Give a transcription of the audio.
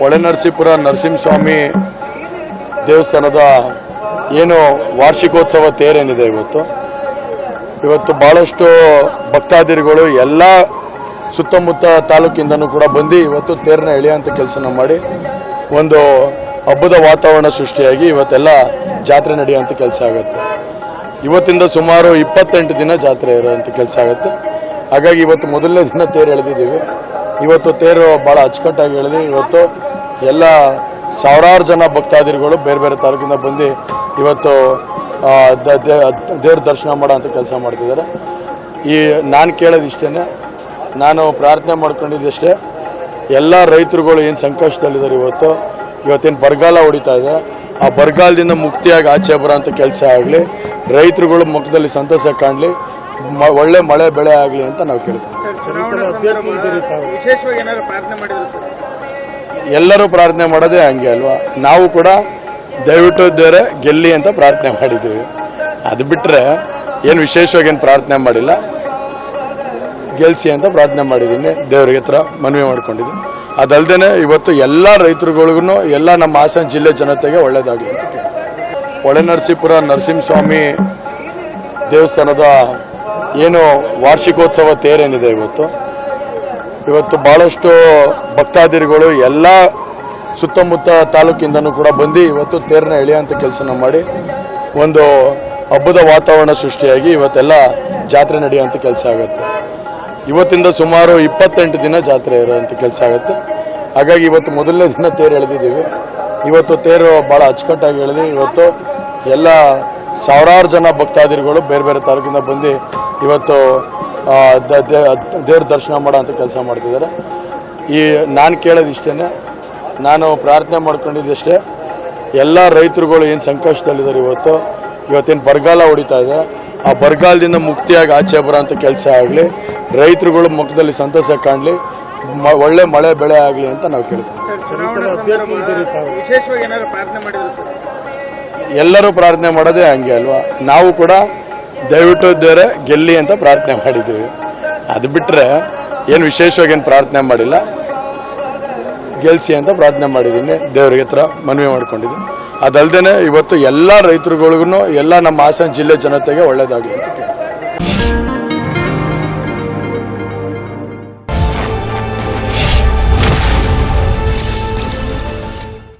ಹೊಳೆನರಸೀಪುರ ನರಸಿಂಹಸ್ವಾಮಿ ದೇವಸ್ಥಾನದ ಏನು ವಾರ್ಷಿಕೋತ್ಸವ ತೇರೇನಿದೆ ಇವತ್ತು. ಇವತ್ತು ಭಾಳಷ್ಟು ಭಕ್ತಾದಿರಿಗಳು ಎಲ್ಲ ಸುತ್ತಮುತ್ತ ತಾಲೂಕಿಂದನೂ ಕೂಡ ಬಂದು ಇವತ್ತು ತೇರನ್ನ ಎಳೆಯುವಂಥ ಕೆಲಸನ ಮಾಡಿ ಒಂದು ಹಬ್ಬದ ವಾತಾವರಣ ಸೃಷ್ಟಿಯಾಗಿ ಇವತ್ತೆಲ್ಲ ಜಾತ್ರೆ ನಡೆಯುವಂಥ ಕೆಲಸ ಆಗುತ್ತೆ. ಇವತ್ತಿಂದ ಸುಮಾರು ಇಪ್ಪತ್ತೆಂಟು ದಿನ ಜಾತ್ರೆ ಇರುವಂತ ಕೆಲಸ ಆಗುತ್ತೆ. ಹಾಗಾಗಿ ಇವತ್ತು ಮೊದಲನೇ ದಿನ ತೇರು ಎಳೆದಿದ್ದೀವಿ. ಇವತ್ತು ತೇರು ಭಾಳ ಅಚ್ಚುಕಟ್ಟಾಗಿ ಹೇಳಿದೆ. ಇವತ್ತು ಎಲ್ಲ ಸಾವಿರಾರು ಜನ ಭಕ್ತಾದಿಗಳು ಬೇರೆ ಬೇರೆ ತಾಲೂಕಿಂದ ಬಂದು ಇವತ್ತು ದೇವ್ರ ದರ್ಶನ ಮಾಡೋ ಅಂತ ಕೆಲಸ ಮಾಡ್ತಿದ್ದಾರೆ. ಈ ನಾನು ಕೇಳೋದು ಇಷ್ಟೇ ನಾನು ಪ್ರಾರ್ಥನೆ ಮಾಡ್ಕೊಂಡಿದ್ದಷ್ಟೇ ಎಲ್ಲ ರೈತರುಗಳು ಏನು ಸಂಕಷ್ಟದಲ್ಲಿದ್ದಾರೆ ಇವತ್ತು, ಇವತ್ತೇನು ಬರಗಾಲ ಹೊಡಿತಾ ಇದೆ. ಆ ಬರಗಾಲದಿಂದ ಮುಕ್ತಿಯಾಗಿ ಆಚೆ ಬರೋ ಅಂತ ಕೆಲಸ ಆಗಲಿ, ರೈತರುಗಳು ಮುಖದಲ್ಲಿ ಸಂತೋಷ ಕಾಣಲಿ ಒಳ್ಳೆ ಮಳೆ ಬೆಳೆ ಆಗಲಿ ಅಂತ ನಾವು ಕೇಳ್ತೀವಿ. ವಿಶೇಷವಾಗಿ ಏನಾದ್ರು ಪ್ರಾರ್ಥನೆ ಮಾಡಿದ್ರು ಸರ್? ಎಲ್ಲರೂ ಪ್ರಾರ್ಥನೆ ಮಾಡೋದೇ ಹಂಗೆ ಅಲ್ವಾ? ನಾವು ಕೂಡ ದಯವಿಟ್ಟು ದೇವರೇ ಗೆಲ್ಲಿ ಅಂತ ಪ್ರಾರ್ಥನೆ ಮಾಡಿದ್ದೀವಿ. ಅದು ಬಿಟ್ಟರೆ ಏನು ವಿಶೇಷವಾಗಿ ಏನು ಪ್ರಾರ್ಥನೆ ಮಾಡಿಲ್ಲ. ಗೆಲ್ಸಿ ಅಂತ ಪ್ರಾರ್ಥನೆ ಮಾಡಿದ್ದೀನಿ. ದೇವರಿಗೆ ಹತ್ರ ಮನವಿ ಮಾಡ್ಕೊಂಡಿದ್ದೀನಿ. ಅದಲ್ದೇ ಇವತ್ತು ಎಲ್ಲ ರೈತರುಗಳಿಗೂ ಎಲ್ಲ ನಮ್ಮ ಹಾಸನ ಜಿಲ್ಲೆ ಜನತೆಗೆ ಒಳ್ಳೆಯದಾಗಲಿ ಹೊಳೆ ನರಸೀಪುರ ಹೊಳೆನರಸೀಪುರ ನರಸಿಂಹಸ್ವಾಮಿ ದೇವಸ್ಥಾನದ ಏನು ವಾರ್ಷಿಕೋತ್ಸವ ತೇರೇನಿದೆ ಇವತ್ತು. ಇವತ್ತು ಭಾಳಷ್ಟು ಭಕ್ತಾದಿಗಳು ಎಲ್ಲ ಸುತ್ತಮುತ್ತ ತಾಲೂಕಿಂದನೂ ಕೂಡ ಬಂದು ಇವತ್ತು ತೇರನ್ನ ಎಳೆಯುವಂಥ ಕೆಲಸನ ಮಾಡಿ ಒಂದು ಹಬ್ಬದ ವಾತಾವರಣ ಸೃಷ್ಟಿಯಾಗಿ ಇವತ್ತೆಲ್ಲ ಜಾತ್ರೆ ನಡೆಯುವಂಥ ಕೆಲಸ ಆಗುತ್ತೆ. ಇವತ್ತಿಂದ ಸುಮಾರು ಇಪ್ಪತ್ತೆಂಟು ದಿನ ಜಾತ್ರೆ ಇರುವಂಥ ಕೆಲಸ ಆಗುತ್ತೆ. ಹಾಗಾಗಿ ಇವತ್ತು ಮೊದಲನೇ ದಿನ ತೇರು ಎಳೆದಿದ್ದೀವಿ. ಇವತ್ತು ತೇರು ಭಾಳ ಅಚ್ಚುಕಟ್ಟಾಗಿ ಎಳೆದು ಇವತ್ತು ಎಲ್ಲ ಸಾವಿರಾರು ಜನ ಭಕ್ತಾದಿಗಳು ಬೇರೆ ಬೇರೆ ತಾಲೂಕಿಂದ ಬಂದು ಇವತ್ತು ದೇವ್ರ ದರ್ಶನ ಮಾಡೋಂಥ ಕೆಲಸ ಮಾಡ್ತಿದ್ದಾರೆ. ಈ ನಾನು ಕೇಳೋದು ಇಷ್ಟೇ ನಾನು ಪ್ರಾರ್ಥನೆ ಮಾಡ್ಕೊಂಡಿದ್ದಷ್ಟೇ ಎಲ್ಲ ರೈತರುಗಳು ಏನು ಸಂಕಷ್ಟದಲ್ಲಿದ್ದಾರೆ ಇವತ್ತು, ಇವತ್ತೇನು ಬರಗಾಲ ಹೊಡಿತಾ ಇದೆ. ಆ ಬರಗಾಲದಿಂದ ಮುಕ್ತಿಯಾಗಿ ಆಚೆ ಬರೋ ಅಂತ ಕೆಲಸ ಆಗಲಿ, ರೈತರುಗಳು ಮುಖದಲ್ಲಿ ಸಂತಸ ಕಾಣಲಿ ಒಳ್ಳೆ ಮಳೆ ಬೆಳೆ ಆಗಲಿ ಅಂತ ನಾವು ಕೇಳ್ತೀವಿ. ಎಲ್ಲರೂ ಪ್ರಾರ್ಥನೆ ಮಾಡೋದೇ ಹಂಗೆ ಅಲ್ವಾ? ನಾವು ಕೂಡ ದಯವಿಟ್ಟು ದೇವರೇ ಗೆಲ್ಲಿ ಅಂತ ಪ್ರಾರ್ಥನೆ ಮಾಡಿದ್ದೀವಿ. ಅದು ಬಿಟ್ಟರೆ ಏನು ವಿಶೇಷವಾಗಿ ಏನು ಪ್ರಾರ್ಥನೆ ಮಾಡಿಲ್ಲ. ಗೆಲ್ಸಿ ಅಂತ ಪ್ರಾರ್ಥನೆ ಮಾಡಿದ್ದೀನಿ. ದೇವ್ರಿಗೆ ಹತ್ರ ಮನವಿ ಮಾಡ್ಕೊಂಡಿದ್ದೀನಿ. ಅದಲ್ಲದೆ ಇವತ್ತು ಎಲ್ಲ ರೈತರುಗಳಿಗೂ ಎಲ್ಲ ನಮ್ಮ ಹಾಸನ ಜಿಲ್ಲೆ ಜನತೆಗೆ ಒಳ್ಳೆಯದಾಗಲಿ.